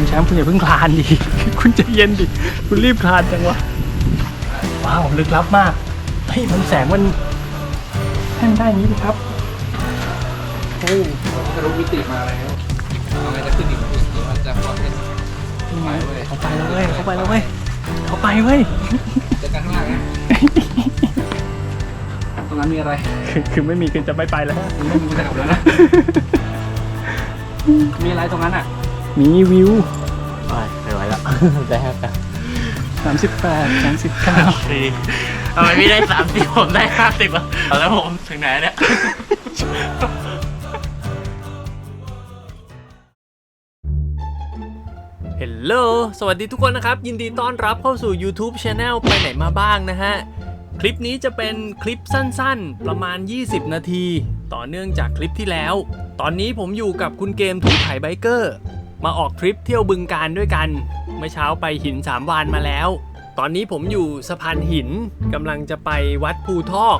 คุณแชมป์คุณอย่าเพิ่งคลานดิ คุณใจะเย็นดิ คุณรีบคลานจังวะ ว้าว ลึกลับมาก เฮ้ย มันแสงมันให้มันได้อย่างนี้ดิครับ โอ้ทะลุมิติมาแล้วเอาไงจะขึ้นอีกดูสิว่าจะพอเป็นไปเว้ยเขาไปแล้วเว้ยเขาไปแล้วเว้ยเขาไปเว้ยเจอกันข้างล่างนะตรงนั้นมีอะไรคือคือไม่มีคือจะไม่ไปแล้วไม่มีจะกลับแล้วนะ มีอะไรตรงนั้นอะ มีวิวไปไม่ไหวแล้วได้ครับสามสิบแปดสามสิบเก้าสี่ทำไมพี่ได้สามสิบผมได้ห้าสิบอะแล้วผมถึงไหนเนี่ยเฮลโลสวัสดีทุกคนนะครับ ยินดีต้อนรับเข้าสู่ YouTube Channel ไปไหนมาบ้างนะฮะ คลิปนี้จะเป็นคลิปสั้นๆ ประมาณ 20 นาที ต่อเนื่องจากคลิปที่แล้ว ตอนนี้ผมอยู่กับคุณเกมถูไถไบเกอร์ มาออกทริปเที่ยวบึงการด้วยกัน เมื่อเช้าไปหินสามวานมาแล้ว ตอนนี้ผมอยู่สะพานหินกำลังจะไปวัดภูทอก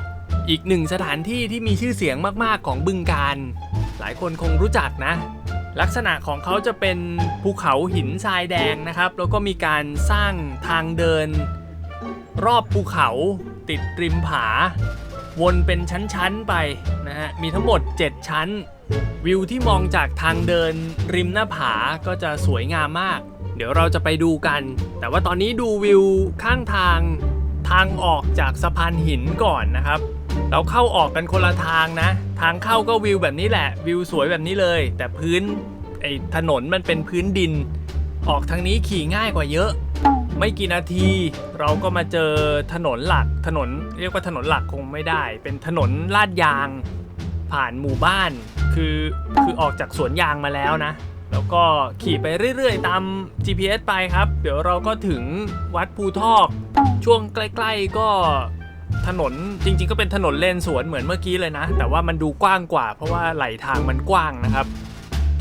อีกหนึ่งสถานที่ที่มีชื่อเสียงมากๆของบึงการหลายคนคงรู้จักนะ ลักษณะของเขาจะเป็นภูเขาหินทรายแดงนะครับ แล้วก็มีการสร้างทางเดิน รอบภูเขาติดริมผา วนเป็นชั้นๆไปนะฮะ มีทั้งหมด 7 ชั้น วิวที่มองจากทางเดินริมหน้าผาก็จะสวยงามมาก เดี๋ยวเราจะไปดูกัน แต่ว่าตอนนี้ดูวิวข้างทางทางออกจากสะพานหินก่อนนะครับ เราเข้าออกกันคนละทางนะ ทางเข้าก็วิวแบบนี้แหละ วิวสวยแบบนี้เลย แต่พื้นไอ้ถนนมันเป็นพื้นดิน ออกทางนี้ขี่ง่ายกว่าเยอะ ไม่กี่นาที เราก็มาเจอถนนหลักถนนเรียกว่าถนนหลักคงไม่ได้ เป็นถนนลาดยาง ผ่านหมู่บ้าน คือคือออกจากสวนยางมาแล้วนะ แล้วก็ขี่ไปเรื่อยๆ ตาม GPS ไปครับ เดี๋ยวเราก็ถึงวัดภูทอก ช่วงใกล้ๆก็ถนนจริงๆ ก็เป็นถนนเลนสวนเหมือนเมื่อกี้เลยนะ แต่ว่ามันดูกว้างกว่า เพราะว่าไหลทางมันกว้างนะครับ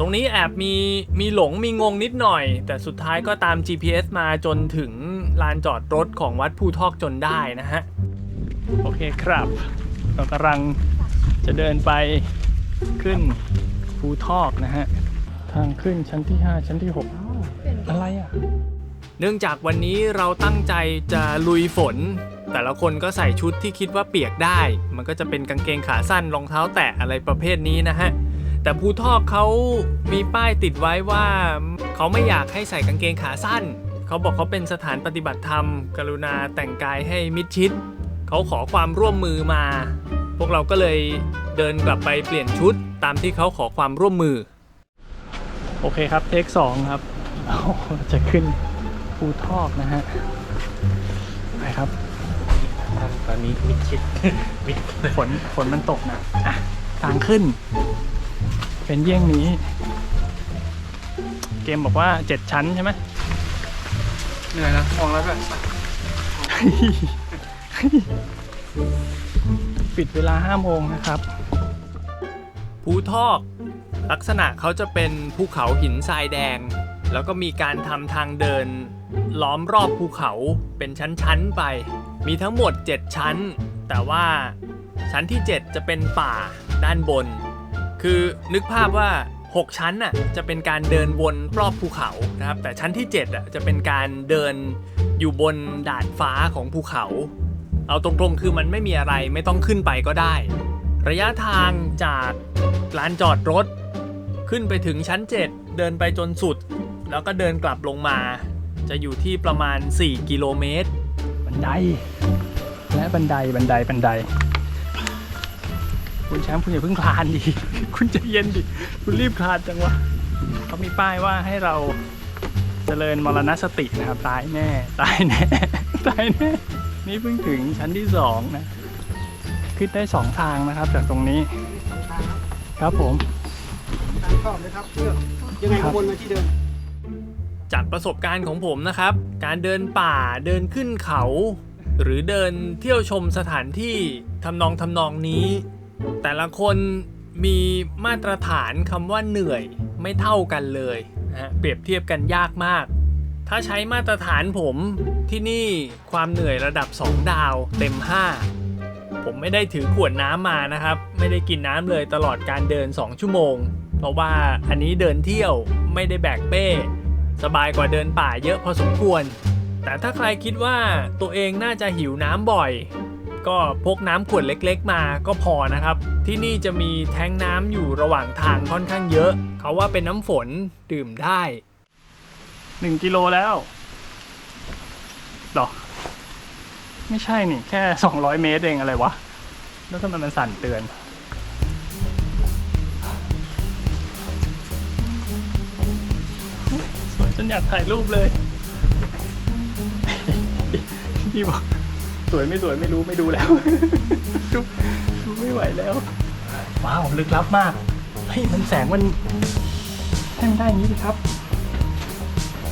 ตรงนี้แอบมีมีหลงมีงงนิดหน่อย แต่สุดท้ายก็ตาม GPS มาจนถึงลานจอดรถของวัดภูทอกจนได้นะฮะ โอเคครับเรากำลังจะเดินไปขึ้นภูทอกนะฮะ ทางขึ้นชั้นที่ 5 ชั้นที่ 6 อะไรอะ เนื่องจากวันนี้เราตั้งใจจะลุยฝน แต่ละคนก็ใส่ชุดที่คิดว่าเปียกได้ มันก็จะเป็นกางเกงขาสั้นรองเท้าแตะอะไรประเภทนี้นะฮะ แต่ภูทอกเขามีป้ายติดไว้ว่า เขาไม่อยากให้ใส่กางเกงขาสั้น เขาบอกเขาเป็นสถานปฏิบัติธรรม กรุณาแต่งกายให้มิดชิด เขาขอความร่วมมือมา พวกเราก็เลยเดินกลับไปเปลี่ยนชุดตามที่เขาขอความร่วมมือ โอเคครับเทคสองครับเราจะขึ้นภูทอกนะฮะไปครับ ตอนนี้มิดชิดมิดฝนฝนมันตกนะอะทางขึ้น เป็นเยี่ยงนี้ เกมบอกว่า7ชั้นใช่ไหมเหนื่อยนะมองแล้วก็ปิดเวลา5โมงนะครับ ภูทอก ลักษณะเขาจะเป็นภูเขาหินทรายแดง แล้วก็มีการทำทางเดิน ล้อมรอบภูเขาเป็นชั้น ๆ ไป มีทั้งหมด 7 ชั้น แต่ว่าชั้นที่ 7 จะเป็นป่าด้านบน คือนึกภาพว่า 6 ชั้นน่ะจะเป็นการเดินวนรอบภูเขานะครับ แต่ชั้นที่7อะจะเป็นการเดินอยู่บนดาดฟ้าของภูเขา เอาตรงๆ คือมันไม่มีอะไรไม่ต้องขึ้นไปก็ได้ ระยะทางจากลานจอดรถ ขึ้นไปถึงชั้น 7 เดินไปจนสุด แล้วก็เดินกลับลงมา จะอยู่ที่ประมาณ 4 กิโลเมตร บันได และบันไดบันไดบันได คุณแชมป์คุณอย่าเพิ่งคลานดิ คุณใจะเย็นดิ คุณรีบคลานจังวะเขามีป้ายว่าให้เราเจริญมรณสตินะครับ ตายแน่ ตายแน่ ตายแน่ นี่เพิ่งถึงชั้นที่สองนะ ขึ้นได้สองทางนะครับ จากตรงนี้ ครับผมชอบเลยครับเชื่อยังไงก็วนมาที่เดิมจากประสบการณ์ของผมนะครับ การเดินป่าเดินขึ้นเขา หรือเดินเที่ยวชมสถานที่ทำนองทำนองนี้ แต่ละคนมีมาตรฐานคำว่าเหนื่อยไม่เท่ากันเลยนะเปรียบเทียบกันยากมาก ถ้าใช้มาตรฐานผมที่นี่ความเหนื่อยระดับ 2 ดาวเต็ม 5 ผมไม่ได้ถือขวดน้ำมานะครับ ไม่ได้กินน้ำเลยตลอดการเดิน 2 ชั่วโมง เพราะว่าอันนี้เดินเที่ยวไม่ได้แบกเป้ สบายกว่าเดินป่าเยอะพอสมควร แต่ถ้าใครคิดว่าตัวเองน่าจะหิวน้ำบ่อย ก็พกน้ำขวดเล็กๆ มาก็พอนะครับ ที่นี่จะมีแท้งน้ำอยู่ระหว่างทางค่อนข้างเยอะ เขาว่าเป็นน้ำฝนดื่มได้หนึ่งกิโลแล้วหรอ ไม่ใช่นี่แค่สองร้อยเมตรเองอะไรวะ แล้วทำไมมันสั่นเตือนสวยจนอยากถ่ายรูปเลย พี่บอก สวยไม่สวยไม่รู้ไม่ดูแล้ว ดูดูไม่ไหวแล้ว ว้าวลึกลับมาก เฮ้ยมันแสงมันให้มันได้อย่างนี้สิครับ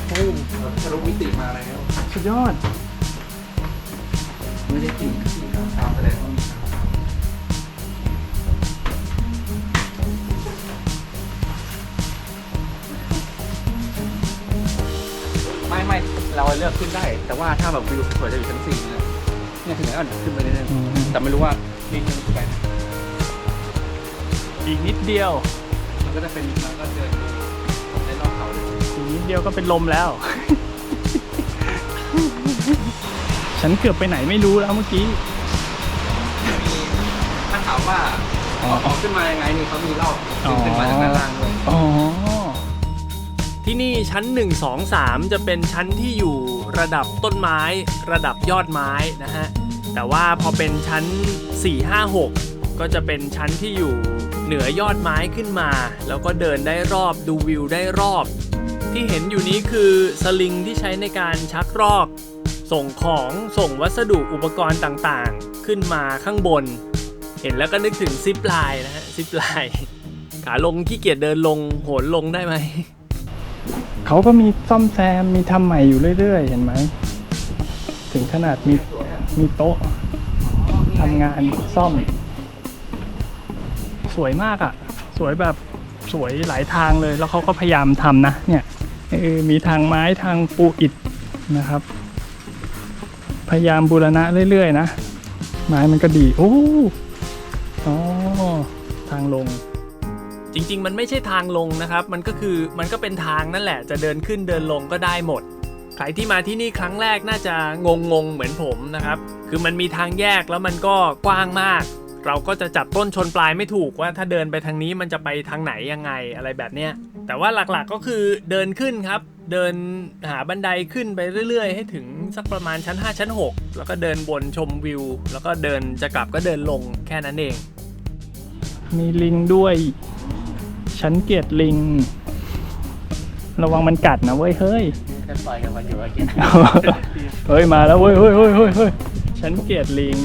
โอ้เราทะลุมิติมาแล้ว สุดยอด ไม่ได้จริงจริงตามแสดงว่ามีทางตามไม่ไม่เราเลือกขึ้นได้ แต่ว่าถ้าแบบวิวสวยจะอยู่ชั้นสี่นะ เนี่ยถึงแล้วเนี่ยขึ้นไปเรื่อยอืมๆแต่ไม่รู้ว่าลิงก์ขึ้นไปไหนอีกนิดเดียว มันก็จะเป็นมันก็เดินได้รอบเขาเลยอีกนิดเดียวก็เป็นลมแล้ว ฉันเกือบไปไหนไม่รู้แล้วเมื่อกี้มีถ้าถามว่าอ๋อเอาของขึ้นมายังไงนี่เขามีรอบดึงขึ้นมาจากด้านล่างด้วยอ๋อที่นี่ชั้น 1 2 3 จะเป็นชั้นที่อยู่ ระดับต้นไม้ ระดับยอดไม้นะฮะแต่ว่าพอเป็นชั้น 4 5 6 ก็จะเป็นชั้นที่อยู่เหนือยอดไม้ขึ้นมา แล้วก็เดินได้รอบดูวิวได้รอบ ที่เห็นอยู่นี้คือสลิงที่ใช้ในการชักรอกส่งของส่งวัสดุอุปกรณ์ต่างๆ ขึ้นมาข้างบน เห็นแล้วก็นึกถึงซิปไลน์นะฮะซิปไลน์ขาลงขี้เกียจเดินลงโหนลงได้ไหม เขาก็มีซ่อมแซมมีทำใหม่อยู่เรื่อยๆ เห็นไหม ถึงขนาดมีมีโต๊ะทำงานซ่อม สวยมากอะ่ะ สวยแบบสวยหลายทางเลย แล้วเขาก็พยายามทำนะ เนี่ยเออมีทางไม้ทางปูอิฐนะครับ พยายามบูรณะเรื่อยๆ นะ ไม้มันก็ดี โอ้ อ๋อ ทางลง จริง ๆ มันไม่ใช่ทางลงนะครับ มันก็คือมันก็เป็นทางนั่นแหละ จะเดินขึ้นเดินลงก็ได้หมด ใครที่มาที่นี่ครั้งแรกน่าจะงงๆเหมือนผมนะครับ คือมันมีทางแยกแล้วมันก็กว้างมาก เราก็จะจับต้นชนปลายไม่ถูกว่าถ้าเดินไปทางนี้มันจะไปทางไหนยังไงอะไรแบบเนี้ย แต่ว่าหลักๆก็คือเดินขึ้นครับ เดินหาบันไดขึ้นไปเรื่อย ๆ ให้ถึงสักประมาณชั้น 5 ชั้น 6 แล้วก็เดินบนชมวิว แล้วก็เดินจะกลับก็เดินลงแค่นั้นเอง มีลิงด้วย ฉันเกลียดลิง ระวังมันกัดนะเว้ยเฮ้ยแค่ปล่อยกันมาอยู่อากินเฮ้ยมาแล้วเว้ยเฮ้ยเฮ้ยเฮ้ยเฮ้ยฉันเกลียดลิง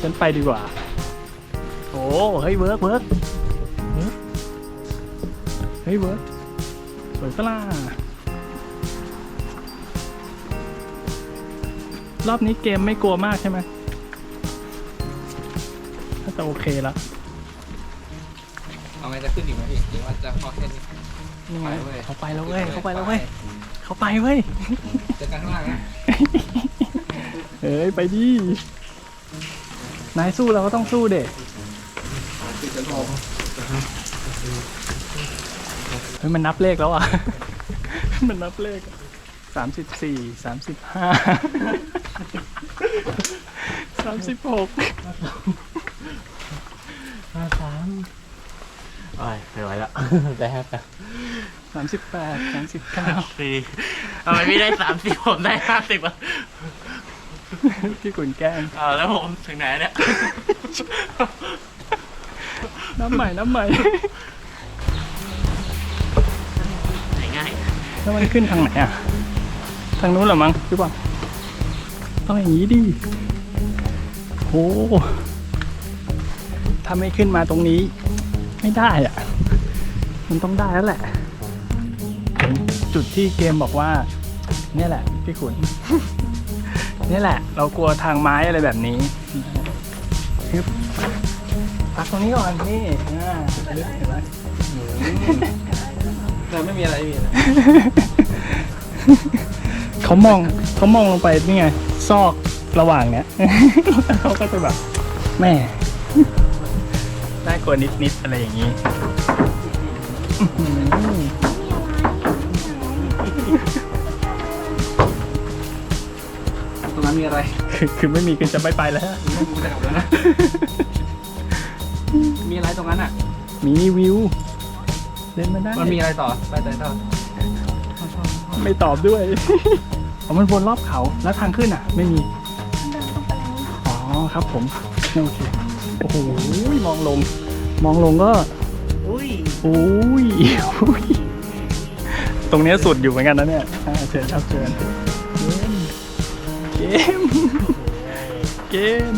ฉันไปดีกว่า โอ้เฮ้ยเวิร์กเวิร์กเวิร์กเฮ้ยเวิร์กสวยปะล่ะรอบนี้เกมไม่กลัวมากใช่ไหมถ้าจะโอเคแล้ว เอาไงจะขึ้นอีกไหมพี่หรือว่าจะพอแค่นี้ นี่ไงไปเว้ย เขาไปแล้วเว้ยเขาไปแล้วเว้ยเขาไปเว้ย เจอกันข้างล่างนะเอ้ย ไปดิ นายสู้เราก็ต้องสู้เด็กติดจะลงเฮ้ยมันนับเลขแล้วอะ มันนับเลขสามสิบสี่สามสิบห้าสามสิบหก สามโอ้ยไม่ไหวแล้วได้ครับสามสิบแปดสามสิบเก้าสี่ทำไมไม่ได้สามสิบผมได้ห้าสิบอะพี่กุนแกล้งเอาแล้วผมถึงไหนเนี่ย น้ำใหม่ น้ำใหม่ง่ายแล้วมันขึ้นทางไหนอะ ทางนู้นเหรอมั้งหรือเปล่าต้องอย่างนี้ดิโอ้ถ้าไม่ขึ้นมาตรงนี้ ไม่ได้อะมันต้องได้แล้วแหละถึงจุดที่เกมบอกว่า เนี่ยแหละ พี่ขุน เนี่ยแหละ เรากลัวทางไม้อะไรแบบนี้ฮึบพักตรงนี้ก่อนนี่อ่าลึกเห็นไหมแต่ไม่มีอะไรพี่นะเขามองเขามองลงไปนี่ไง ซอกระหว่างเนี้ยเขาก็จะแบบแม่ น่ากลัวนิดๆอะไรอย่างนี้ตรงนั้นมีอะไรคือไม่มีคือจะไม่ไปแล้ว ไม่รู้จะกลับแล้วนะ มีอะไรตรงนั้นอะ มีวิว เล่นมาได้มันมีอะไรต่อ ไปต่อต่ไม่ตอบด้วยอ๋อมันวนรอบเขาแล้วทางขึ้นอะ ไม่มี อ๋อครับผม โอเค โอ้โหมองลง มองลงก็อุ้ยอุ้ยอุ้ยตรงเนี้ยสุดอยู่เหมือนกันนะเนี่ยอ่าเชิญครับเชิญเกม เกม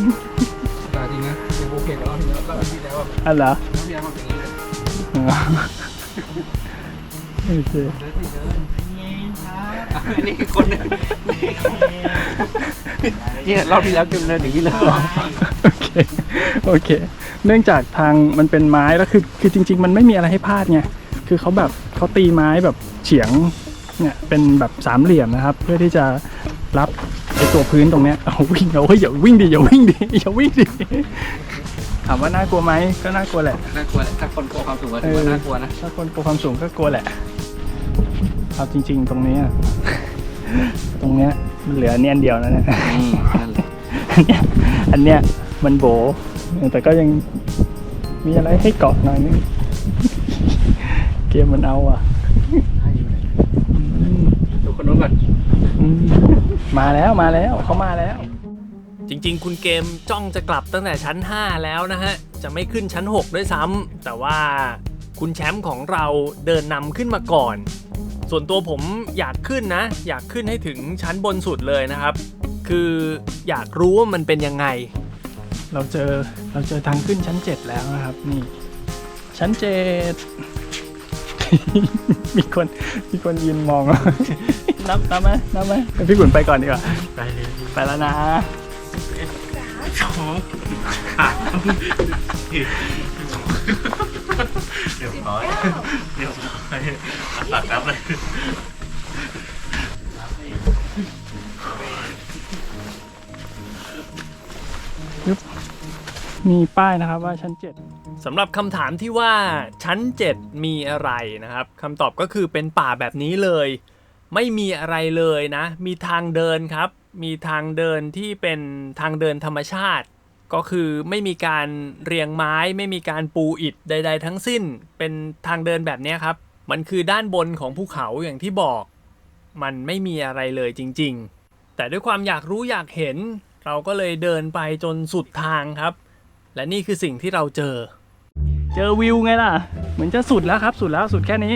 ตาจริงนะยังโอเคกับรอบที่แล้วรอบที่แล้วอะอันเหรอรอบที่แล้วมันเป็นอย่างนี้เลยอ๋อโอเคเดินสิเดินอันนี้คือคนเนี่ยเนี่ยรอบที่แล้วเกมเดินอย่างนี้เลย โอเคโอเค เนื่องจากทางมันเป็นไม้แล้วคือคือจริง ๆ มันไม่มีอะไรให้พลาดไงคือเขาแบบเขาตีไม้แบบเฉียงเนี่ยเป็นแบบสามเหลี่ยมนะครับ เพื่อที่จะรับไอตัวพื้นตรงเนี้ยเอาวิ่งเอาเฮ้ยอย่าวิ่งดิอย่าวิ่งดิอย่าวิ่งดิถามว่าน่ากลัวไหมก็น่ากลัวแหละน่ากลัวแหละถ้าคนกลัวความสูงก็ถือว่าน่ากลัวนะถ้าคนกลัวความสูงก็กลัวแหละเอาจริง ๆ ตรงเนี้ยตรงเนี้ยมันเหลือเนียนเดียวนะเนี่ยอืมนั่นแหละอันเนี้ยอันเนี้ย มันโบ แต่ก็ยังมีอะไรให้เกาะหน่อยนึง เกมมันเอาอะอืมดูคนนู้นก่อนอืมมาแล้วมาแล้วเขามาแล้ว จริง ๆ คุณเกมจ้องจะกลับตั้งแต่ชั้น 5 แล้วนะฮะ จะไม่ขึ้นชั้น 6 ด้วยซ้ำแต่ว่าคุณแชมป์ของเราเดินนำขึ้นมาก่อน ส่วนตัวผมอยากขึ้นนะ อยากขึ้นให้ถึงชั้นบนสุดเลยนะครับ คืออยากรู้ว่ามันเป็นยังไง เราเจอเราเจอทางขึ้นชั้นเจ็ดแล้วนะครับ นี่ ชั้นเจ็ดมีคนมีคนยืนมองนับนับไหมนับไหมพี่ขุนไปก่อนดีกว่าไปเลยไปแล้วนะสองสามเดี๋ยวขอเดี๋ยวขอตัดน้ำเลย มีป้ายนะครับว่าชั้นเจ็ดสำหรับคำถามที่ว่าชั้น 7 มีอะไรนะครับคำตอบก็คือเป็นป่าแบบนี้เลย ไม่มีอะไรเลยนะ มีทางเดินครับ มีทางเดินที่เป็นทางเดินธรรมชาติ ก็คือไม่มีการเรียงไม้ ไม่มีการปูอิฐใด ๆ ทั้งสิ้น เป็นทางเดินแบบนี้ครับ มันคือด้านบนของภูเขาอย่างที่บอก มันไม่มีอะไรเลยจริง ๆ แต่ด้วยความอยากรู้อยากเห็น เราก็เลยเดินไปจนสุดทางครับ และนี่คือสิ่งที่เราเจอ เจอวิวไงล่ะ เหมือนจะสุดแล้วครับ สุดแล้วสุดแค่นี้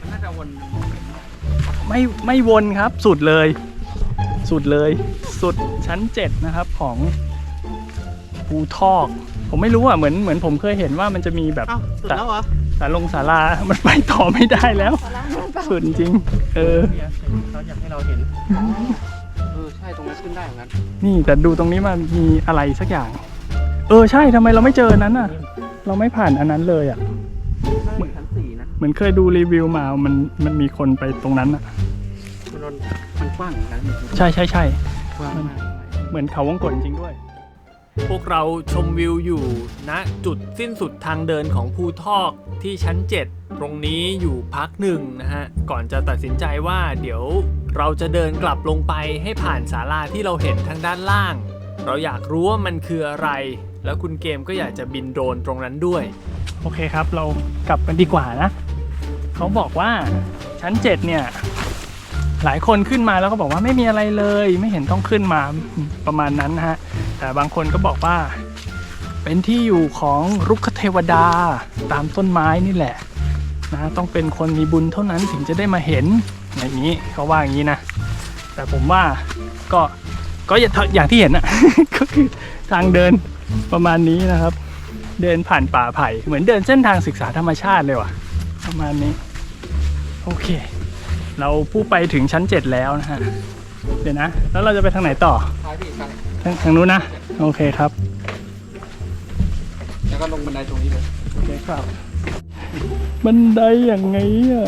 มันน่าจะวนไม่ไม่วนครับ สุดเลย สุดเลย สุดชั้นเจ็ดนะครับของภูทอก ผมไม่รู้อะเหมือนเหมือนผมเคยเห็นว่ามันจะมีแบบเอ้าสุดแล้วเหรอสาลงศาลา มันไปต่อไม่ได้แล้ว สุดจริง เออ เขาอยากให้เราเห็น เออ ใช่ ตรงนั้นขึ้นได้เหมือนกัน นี่แต่ดูตรงนี้มันมีอะไรสักอย่าง เออใช่ทำไมเราไม่เจออันนั้นอะ เราไม่ผ่านอันนั้นเลยอะเหมือนชั้นสี่นะเหมือนเคยดูรีวิวมา มันมันมีคนไปตรงนั้นอะ มันนนมันกว้างเหมือนกันใช่ใช่ใช่กว้างมากเหมือนเขาวงกตจริงๆด้วย พวกเราชมวิวอยู่ณจุดสิ้นสุดทางเดินของภูทอกที่ชั้น 7 ตรงนี้อยู่พักหนึ่งนะฮะ ก่อนจะตัดสินใจว่าเดี๋ยวเราจะเดินกลับลงไปให้ผ่านศาลาที่เราเห็นทางด้านล่าง เราอยากรู้ว่ามันคืออะไร แล้วคุณเกมก็อยากจะบินโดรนตรงนั้นด้วย โอเคครับ เรากลับกันดีกว่านะ เขาบอกว่าชั้นเจ็ดเนี่ย หลายคนขึ้นมาแล้วก็บอกว่าไม่มีอะไรเลย ไม่เห็นต้องขึ้นมาประมาณนั้นนะฮะ แต่บางคนก็บอกว่า เป็นที่อยู่ของรุกขเทวดาตามต้นไม้นี่แหละนะต้องเป็นคนมีบุญเท่านั้นถึงจะได้มาเห็นอย่างนี้เขาว่าอย่างนี้นะ แต่ผมว่าก็ก็อย่างอย่างที่เห็นอะก็คือทางเดิน ประมาณนี้นะครับ เดินผ่านป่าไผ่เหมือนเดินเส้นทางศึกษาธรรมชาติเลยว่ะ ประมาณนี้ โอเค เราผู้ไปถึงชั้น 7 แล้วนะฮะเดี๋ยวนะ แล้วเราจะไปทางไหนต่อท้ายพี่ใช่ทางทางนู้นนะ โอเคครับ แล้วก็ลงบันไดตรงนี้เลยโอเคครับบันไดอย่างไงอะ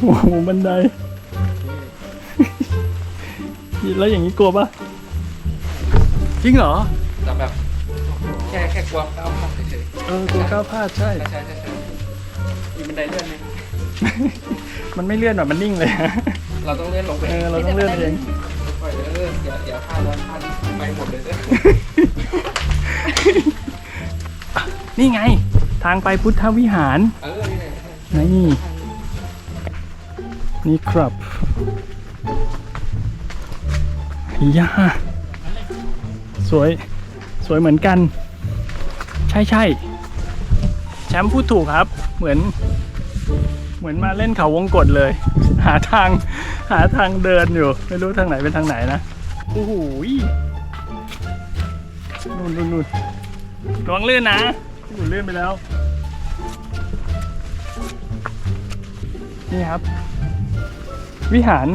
โอ้โหบันได แล้วอย่างนี้กลัวปะจริงเหรอ แต่แบบแค่แค่กลัวก้าวพลาดเฉยเออกลัวก้าวพลาดใช่ ๆใช่ใช่ใช่มีบันไดเลื่อนไหมมันไม่เลื่อนแบบมันนิ่งเลย เราต้องเลื่อนลงไปเออเราต้องเลื่อนเอง ค่อยๆเลื่อนเดี๋ยวเดี๋ยวค่าร้อนค่านี้ไปหมดเลยเด้อนี่ไง ทางไปพุทธวิหาร เออนี่ไงนี่ นี่ครับยาสวย สวยเหมือนกัน ใช่ใช่แชมป์พูดถูกครับ เหมือน เหมือนมาเล่นเขาวงกฏเลย หาทางหาทางเดินอยู่ ไม่รู้ทางไหนเป็นทางไหนนะโอ้โหยนู่นนู่นนู่นระวังลื่นนะหนูลื่นไปแล้ว นี่ครับ วิหาร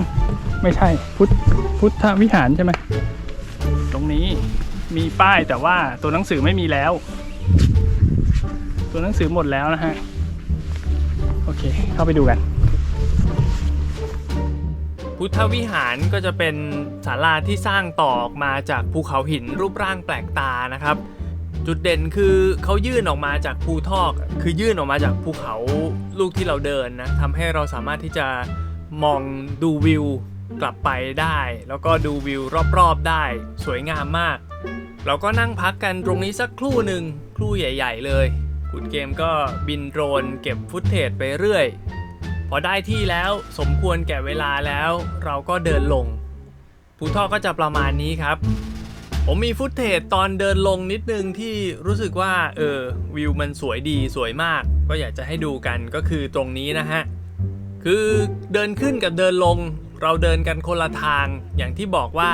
ไม่ใช่ พุทธพุทธวิหารใช่ไหมตรงนี้ มีป้ายแต่ว่าตัวหนังสือไม่มีแล้ว ตัวหนังสือหมดแล้วนะฮะ โอเค เข้าไปดูกัน พุทธวิหารก็จะเป็นศาลาที่สร้างต่อออกมาจากภูเขาหินรูปร่างแปลกตานะครับ จุดเด่นคือเขายื่นออกมาจากภูทอก คือยื่นออกมาจากภูเขาลูกที่เราเดินนะทำให้เราสามารถที่จะมองดูวิวกลับไปได้ แล้วก็ดูวิวรอบๆได้ สวยงามมาก เราก็นั่งพักกันตรงนี้สักครู่หนึ่งครู่ใหญ่ ๆ เลย คุณเกมก็บินโดรนเก็บฟุตเทจไปเรื่อย พอได้ที่แล้วสมควรแก่เวลาแล้ว เราก็เดินลงภูทอกก็จะประมาณนี้ครับ ผมมีฟุตเทจตอนเดินลงนิดนึงที่รู้สึกว่าเออวิวมันสวยดีสวยมาก ก็อยากจะให้ดูกันก็คือตรงนี้นะฮะ คือเดินขึ้นกับเดินลง เราเดินกันคนละทางอย่างที่บอกว่า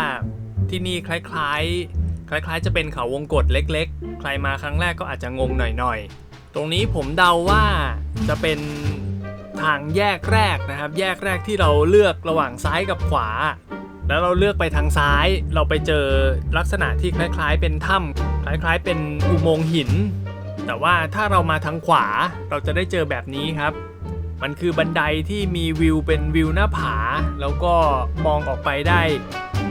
ที่นี่คล้ายๆ คล้ายๆ จะเป็นเขาวงกฏเล็กๆ ใครมาครั้งแรกก็อาจจะงงหน่อยๆ ตรงนี้ผมเดาว่าจะเป็นทางแยกแรกนะครับ แยกแรกที่เราเลือกระหว่างซ้ายกับขวา แล้วเราเลือกไปทางซ้าย เราไปเจอลักษณะที่คล้ายๆ เป็นถ้ำคล้ายๆ เป็นอุโมงค์หิน แต่ว่าถ้าเรามาทางขวาเราจะได้เจอแบบนี้ครับ มันคือบันไดที่มีวิวเป็นวิวหน้าผา แล้วก็มองออกไปได้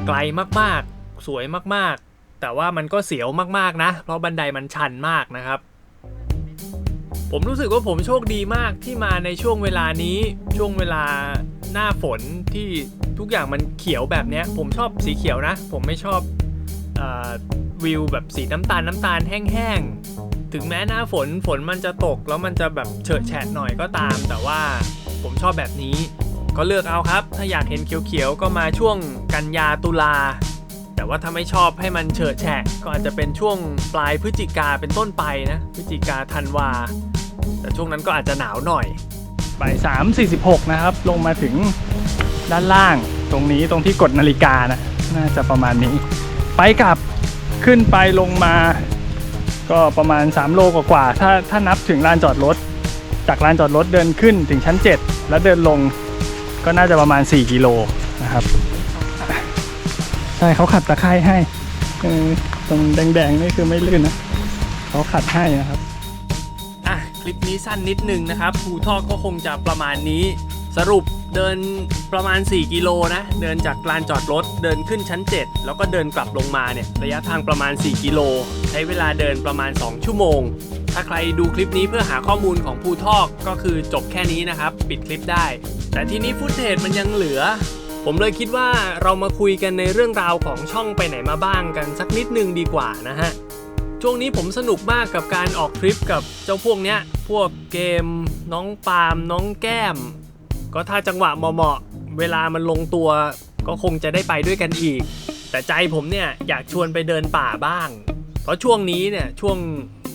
ไกลมากๆ สวยมากๆ แต่ว่ามันก็เสียวมากๆนะ เพราะบันไดมันชันมากนะครับ ผมรู้สึกว่าผมโชคดีมากที่มาในช่วงเวลานี้ช่วงเวลาหน้าฝนที่ทุกอย่างมันเขียวแบบนี้ผมชอบสีเขียวนะ ผมไม่ชอบออวิวแบบสีน้ำตาลน้ำตาลแห้งๆ ถึงแม้หน้าฝนฝนมันจะตก แล้วมันจะแบบเฉอะแฉะหน่อยก็ตาม แต่ว่าผมชอบแบบนี้ ก็เลือกเอาครับ ถ้าอยากเห็นเขียวๆ ก็มาช่วงกันยาตุลา แต่ว่าถ้าไม่ชอบให้มันเฉอะแฉะก็อาจจะเป็นช่วงปลายพฤศจิกาเป็นต้นไปนะ พฤศจิกาธันวา แต่ช่วงนั้นก็อาจจะหนาวหน่อยบ่ายสามสี่สิบหกนะครับ ลงมาถึงด้านล่างตรงนี้ตรงที่กดนาฬิกานะ น่าจะประมาณนี้ ไปกลับขึ้นไปลงมา ก็ประมาณ 3 โลกว่าๆถ้าถ้านับถึงลานจอดรถ จากลานจอดรถเดินขึ้นถึงชั้น 7 แล้วเดินลงก็น่าจะประมาณ 4 กิโลนะครับ ช่เขาขัดตะไคร่ให้ตรงแดงๆนี่คือไม่ลื่นนะเขาขัดให้นะครับอะคลิปนี้สั้นนิดนึงนะครับภูทอกก็คงจะประมาณนี้สรุปเดินประมาณ 4 กิโลนะ เดินจากลานจอดรถ เดินขึ้นชั้น 7 แล้วก็เดินกลับลงมาเนี่ย ระยะทางประมาณ 4 กิโล ใช้เวลาเดินประมาณ 2 ชั่วโมง ถ้าใครดูคลิปนี้เพื่อหาข้อมูลของภูทอกก็คือจบแค่นี้นะครับ ปิดคลิปได้ แต่ทีนี้ฟุตเทจมันยังเหลือ ผมเลยคิดว่าเรามาคุยกันในเรื่องราวของช่องไปไหนมาบ้างกันสักนิดนึงดีกว่านะฮะ ช่วงนี้ผมสนุกมากกับการออกทริปกับเจ้าพวกเนี้ย พวกเกม น้องปาล์มน้องแก้ม ก็ถ้าจังหวะเหมาะเวลามันลงตัวก็คงจะได้ไปด้วยกันอีก แต่ใจผมเนี่ยอยากชวนไปเดินป่าบ้าง เพราะช่วงนี้เนี่ยช่วง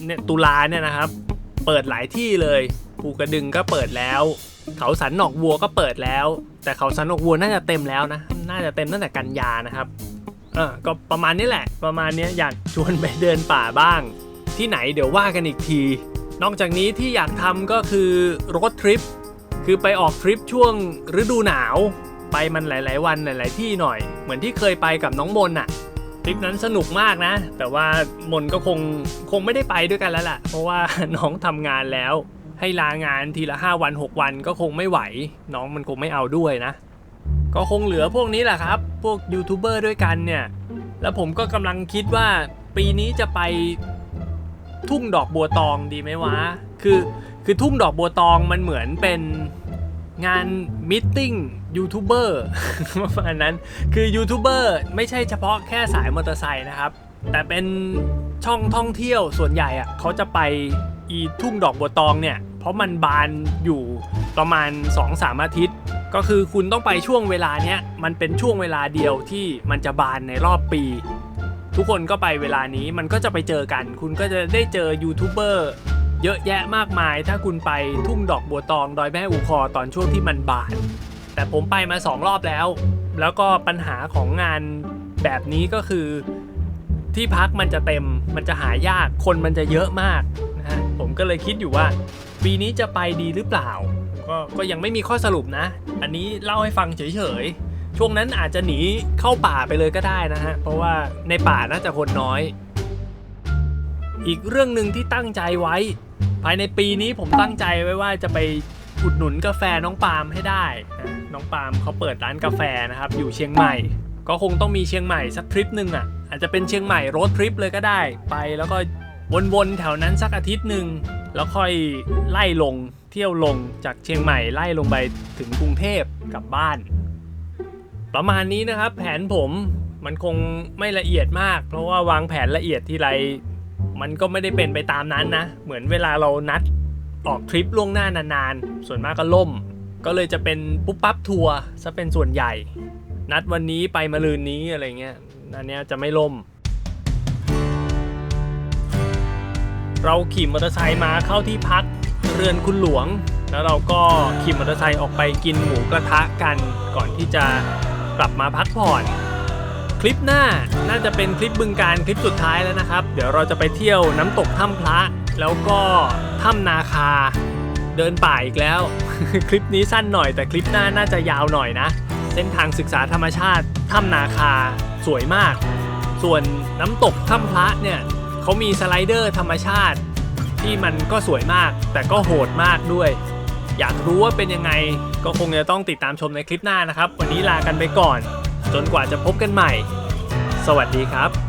เนี่ยตุลาเนี่ยนะครับ เปิดหลายที่เลยภูกระดึงก็เปิดแล้ว เขาสันหนอกวัวก็เปิดแล้ว แต่เขาสันหนอกวัวน่าจะเต็มแล้วนะ น่าจะเต็มตั้งแต่กันยานะครับ เออก็ประมาณนี้แหละ ประมาณนี้อยากชวนไปเดินป่าบ้าง ที่ไหนเดี๋ยวว่ากันอีกที นอกจากนี้ที่อยากทำก็คือรถทริป คือไปออกทริปช่วงฤดูหนาว ไปมันหลาย ๆ วันหลาย ๆ ที่หน่อย เหมือนที่เคยไปกับน้องมนอะทริปนั้นสนุกมากนะ แต่ว่ามนก็คงคงไม่ได้ไปด้วยกันแล้วล่ะ เพราะว่าน้องทำงานแล้ว ให้ลางานทีละ 5 วัน 6 วันก็คงไม่ไหว น้องมันคงไม่เอาด้วยนะ ก็คงเหลือพวกนี้แหละครับ พวกยูทูบเบอร์ด้วยกันเนี่ย แล้วผมก็กำลังคิดว่าปีนี้จะไปทุ่งดอกบัวตองดีไหมวะ คือคือทุ่งดอกบัวตองมันเหมือนเป็นงานมิทติ้งยูทูบเบอร์ประมาณนั้นคือยูทูบเบอร์ไม่ใช่เฉพาะแค่สายมอเตอร์ไซค์นะครับ แต่เป็นช่องท่องเที่ยวส่วนใหญ่อะเขาจะไปอีทุ่งดอกบัวตองเนี่ย เพราะมันบานอยู่ประมาณ 2-3 อาทิตย์ ก็คือคุณต้องไปช่วงเวลาเนี้ยมันเป็นช่วงเวลาเดียวที่มันจะบานในรอบปี ทุกคนก็ไปเวลานี้มันก็จะไปเจอกัน คุณก็จะได้เจอยูทูบเบอร์เยอะแยะมากมาย ถ้าคุณไปทุ่งดอกบัวตองดอยแม่อูคอตอนช่วงที่มันบาน แต่ผมไปมาสองรอบแล้ว แล้วก็ปัญหาของงานแบบนี้ก็คือที่พักมันจะเต็มมันจะหายากคนมันจะเยอะมากนะฮะผมก็เลยคิดอยู่ว่า ปีนี้จะไปดีหรือเปล่า ก็ก็ยังไม่มีข้อสรุปนะ อันนี้เล่าให้ฟังเฉยๆ ช่วงนั้นอาจจะหนีเข้าป่าไปเลยก็ได้นะฮะ เพราะว่าในป่าน่าจะคนน้อย อีกเรื่องหนึ่งที่ตั้งใจไว้ ภายในปีนี้ผมตั้งใจไว้ว่าจะไปอุดหนุนกาแฟน้องปาล์มให้ได้นะน้องปาล์มเขาเปิดร้านกาแฟนะครับ อยู่เชียงใหม่ ก็คงต้องมีเชียงใหม่สักทริปหนึ่งอะอาจจะเป็นเชียงใหม่โรดทริปเลยก็ได้ ไปแล้วก็วนๆแถวนั้นสักอาทิตย์หนึ่ง แล้วค่อยไล่ลงเที่ยวลงจากเชียงใหม่ไล่ลงไปถึงกรุงเทพกลับบ้าน ประมาณนี้นะครับ แผนผมมันคงไม่ละเอียดมาก เพราะว่าวางแผนละเอียดทีไรมันก็ไม่ได้เป็นไปตามนั้นนะ เหมือนเวลาเรานัดออกทริปล่วงหน้านานๆ ส่วนมากก็ล่ม ก็เลยจะเป็นปุ๊บปั๊บทัวร์ซะเป็นส่วนใหญ่ นัดวันนี้ไปมะรืนนี้อะไรเงี้ยอันเนี้ยจะไม่ล่ม เราขี่มอเตอร์ไซค์มาเข้าที่พักเรือนคุณหลวง แล้วเราก็ขี่มอเตอร์ไซค์ออกไปกินหมูกระทะกันก่อนที่จะกลับมาพักผ่อน คลิปหน้าน่าจะเป็นคลิปบึงการคลิปสุดท้ายแล้วนะครับ เดี๋ยวเราจะไปเที่ยวน้ำตกถ้ำพระ แล้วก็ถ้ำนาคาเดินป่าอีกแล้ว คลิปนี้สั้นหน่อยแต่คลิปหน้าน่าจะยาวหน่อยนะ เส้นทางศึกษาธรรมชาติถ้ำนาคาสวยมาก ส่วนน้ำตกถ้ำพระเนี่ย เขามีสไลเดอร์ธรรมชาติ ที่มันก็สวยมาก แต่ก็โหดมากด้วย อยากรู้ว่าเป็นยังไงก็คงจะต้องติดตามชมในคลิปหน้านะครับ วันนี้ลากันไปก่อน จนกว่าจะพบกันใหม่ สวัสดีครับ